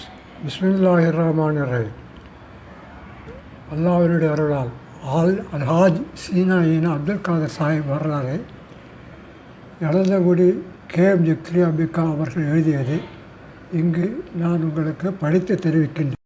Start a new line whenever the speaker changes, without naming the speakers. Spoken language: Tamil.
பிஸ் பிஸ்மில்லாஹிர் ரஹ்மான் ரஹீம் அல்லாஹ்வினுடைய அருளால் ஆல் அல்ஹாஜ் சீனா ஈனா அப்துல் காதர் சாஹிப் வரலாறு இளந்தகுடி கே எம் ஜிக்ரி அம்பிகா அவர்கள் எழுதியது இங்கு நான் உங்களுக்கு படித்து தெரிவிக்கின்றேன்